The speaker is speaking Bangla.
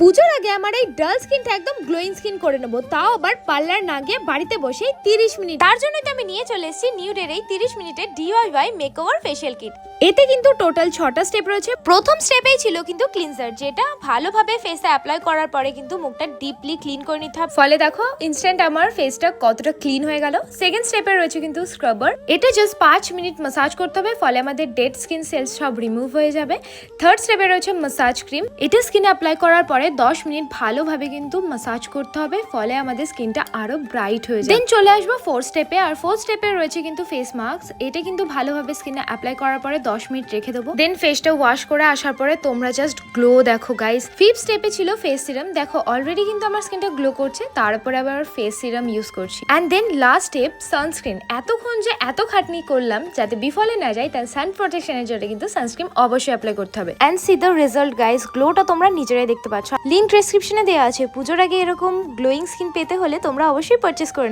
পুজোর আগে আমার এই ডাল স্কিনটা একদম গ্লোয়িং স্কিন করে নেব। তাও আবার পার্লার না গিয়ে বাড়িতে বসে তিরিশ মিনিট। তার জন্যই তো আমি নিয়ে চলে এসেছি নিউডের এই তিরিশ মিনিটের ডিওয়াই মেকওভার ফেশিয়াল কিট এতে কিন্তু টোটাল ছটা স্টেপ রয়েছে। প্রথম স্টেপেই ছিল কিন্তু ক্লিনজার যেটা ভালোভাবে ফেসে অ্যাপ্লাই করার পরে কিন্তু মুখটা ডিপলি ক্লিন করে নিতে হবে। ফলে দেখো ইনস্ট্যান্ট আমার ফেসটা কতটা ক্লিন হয়ে গেল। সেকেন্ড স্টেপে রয়েছে কিন্তু স্ক্রাবার এটা জাস্ট পাঁচ মিনিট মাসাজ করতে হবে, ফলে আমাদের ডেড স্কিন সেলস সব রিমুভ হয়ে যাবে। থার্ড স্টেপে রয়েছে মাসাজ ক্রিম এটা স্কিনে অ্যাপ্লাই করার পরে দশ মিনিট ভালোভাবে কিন্তু মাসাজ করতে হবে, ফলে আমাদের স্কিনটা আরও ব্রাইট হয়ে যায় দেন চলে আসব ফোর্থ স্টেপে আর ফোর্থ স্টেপে রয়েছে কিন্তু ফেস মাস্ক এটা কিন্তু ভালোভাবে স্কিনে অ্যাপ্লাই করার পরে দশ মিনিট রেখে দেবো। দেন ফেসটা ওয়াশ করে আসার পরে তোমরা জাস্ট গ্লো দেখো গাইস ফিফথ স্টেপে ছিল ফেস সিরাম দেখো অলরেডি কিন্তু আমার স্কিনটা গ্লো করছে, তারপরে আবার ফেস সিরাম ইউজ করছি। And then last step sunscreen এতক্ষণ যে এত খাটনি করলাম, যাতে বিফলে না যায় তার সান প্রোটেকশনের জন্য কিন্তু সানস্ক্রিন অবশ্যই অ্যাপ্লাই করতে হবে। And see the result guys গ্লোটা তোমরা নিজেরাই দেখতে পাচ্ছ। লিঙ্ক ডেসক্রিপশনে দেওয়া আছে। পুজোর আগে এরকম গ্লোয়িং স্কিন পেতে হলে তোমরা অবশ্যই পারচেস করে নাও।